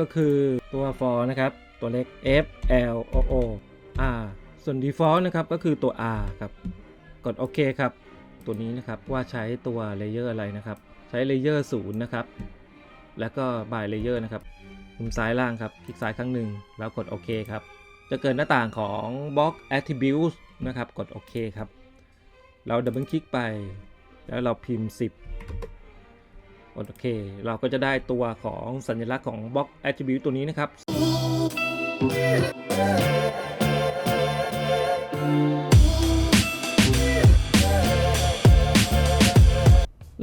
ก็คือตัว for นะครับ ตัวเล็ก f l o o r ส่วน default นะครับ ก็คือตัว r ครับ กดโอเคครับ ตัวนี้นะครับว่าใช้ตัวเลเยอร์อะไรนะครับ ใช้เลเยอร์ศูนย์นะครับ แล้วก็บายเลเยอร์นะครับมุมซ้ายล่างครับ คลิกซ้ายครั้งหนึ่งแล้วกดโอเคครับ จะเกิดหน้าต่างของ Box Attributes นะครับ กดโอเคครับ เราดับเบิลคลิกไป แล้วเราพิมพ์ 10 โอเค เราก็จะได้ตัวของสัญลักษณ์ของ Box Attribute ตัวนี้นะครับ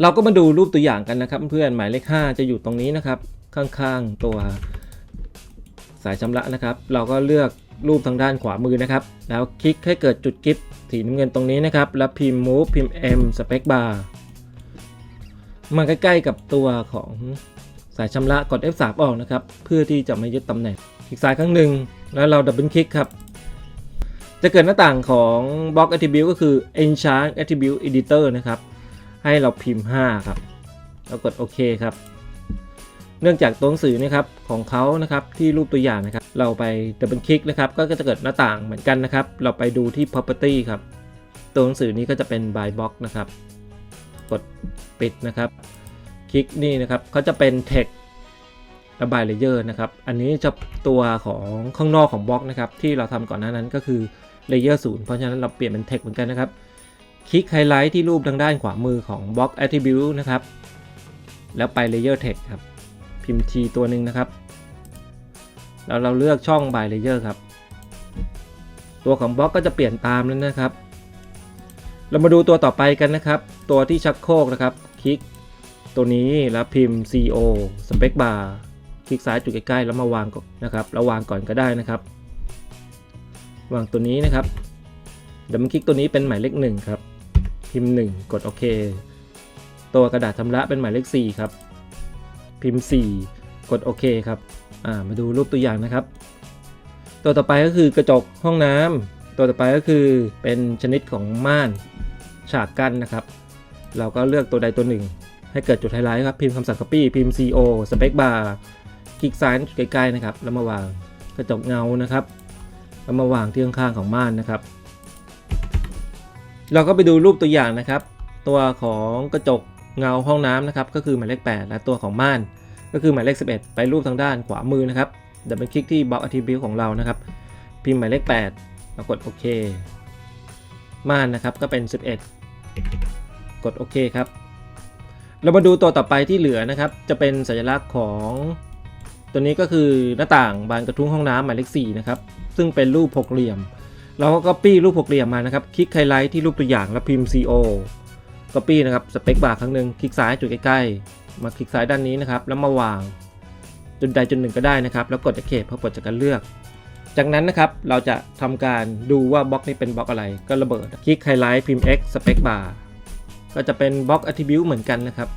เราก็มาดูรูปตัวอย่างกันนะครับเพื่อนหมายเลข 5 จะอยู่ตรงนี้นะครับ ข้างๆตัวสายชำระนะครับ เราก็เลือกรูปทางด้านขวามือนะครับ แล้วคลิกให้เกิดจุดกิฟสีน้ำเงินตรงนี้นะครับ แล้วพิมพ์ move พิมพ์ m space bar มาใกล้ๆกับตัวของสายชำระกด F3 ออกนะครับ เพื่อที่จะไม่ยึดตำแหน่งคลิกซ้ายครั้งหนึ่งแล้วเราดับเบิลคลิกครับ จะเกิดหน้าต่างของ Box Attribute ก็คือ Enchant Attribute Editor นะครับ ให้เราพิมพ์ 5 ครับ แล้วกดโอเคครับ เนื่องจากตัวหนังสือนะครับของเขานะครับที่รูปตัวอย่างนะครับ เราไปดับเบิลคลิกนะครับก็จะเกิดหน้าต่างเหมือนกันนะครับ เราไปดูที่ property ครับ ตัวหนังสือนี้ก็จะเป็น by box นะครับ ปิดนะครับ คลิกนี่นะครับเขาจะเป็น text และ by layer นะครับ อันนี้จะตัวของข้างนอกของบล็อกนะครับที่เราทำก่อนหน้านั้นก็คือ layer 0เพราะฉะนั้นเราเปลี่ยนเป็น text เหมือนกันนะครับ คลิกไฮไลท์ที่รูปทางด้านขวามือของ Box Attribute นะครับ แล้วไป Layer Text ครับ พิมพ์ T ตัวหนึ่งนะครับ แล้วเราเลือกช่อง by Layer ครับ ตัวของบล็อกก็จะเปลี่ยนตามแล้วนะครับ เรามาดูตัวต่อไปกันนะครับ ตัวที่ชักโครกนะครับ คลิกตัวนี้แล้วพิมพ์ CO Space Bar คลิกซ้ายจุดใกล้ๆแล้วมาวางก่อนนะครับแล้ววางก่อนก็ได้นะครับ วางตัวนี้นะครับ เดี๋ยวมันคลิกตัวนี้เป็นหมายเลขหนึ่งครับ พิมพ์ 1 กดโอเค ตัวกระดาษชำระเป็นหมายเลข4ครับ พิมพ์ 4 กดโอเคครับอ่ามาดูรูปตัวอย่างนะครับ ตัวต่อไปก็คือกระจกห้องน้ำตัวต่อไปก็คือเป็นชนิดของม่าน ฉากกั้นนะครับ เราก็เลือกตัวใดตัวหนึ่ง ให้เกิดจุดไฮไลท์ครับ พิมพ์คำสั่ง copy พิมพ์ co space bar คลิกซ้ายใกล้ๆนะครับ แล้วมาวางกระจกเงานะครับ แล้วมาวางที่ข้างๆของม่านนะครับ เราก็ไปดูรูปตัวอย่างนะครับ ตัวของกระจกเงาห้องน้ำนะครับ ก็คือหมายเลข 8 และตัวของม่าน ก็คือหมายเลข 11 ไปรูปทางด้านขวามือนะครับเดี๋ยวไปคลิกที่ Box Attribute ของเรานะครับ พิมพ์หมายเลข8แล้วกดโอเคม่านนะครับก็เป็น 11 กดโอเคครับ เรามาดูตัวต่อไปที่เหลือนะครับ จะเป็นสัญลักษณ์ของ ตัวนี้ก็คือหน้าต่างบานกระทุ้งห้องน้ำหมายเลข4นะครับ ซึ่งเป็นรูปหกเหลี่ยม เราก็ copy รูปหกเหลี่ยมมานะครับ คลิกไฮไลท์ที่รูปตัวอย่างแล้วพิมพ์ co copy นะครับ สเปคบาร์ครั้งหนึ่งคลิกซ้ายจุดใกล้ๆ มาคลิกซ้ายด้านนี้นะครับ แล้วมาวางจุดใดจุดหนึ่งก็ได้นะครับ แล้วกด escape เพื่อปลดจากการเลือก จากนั้นนะครับเราจะทำการดูว่าบล็อกนี้เป็นบล็อกอะไรก็ระเบิด คลิกไฮไลท์พิมพ์ X Space Bar ก็จะเป็นบล็อก Attribute เหมือนกันนะครับ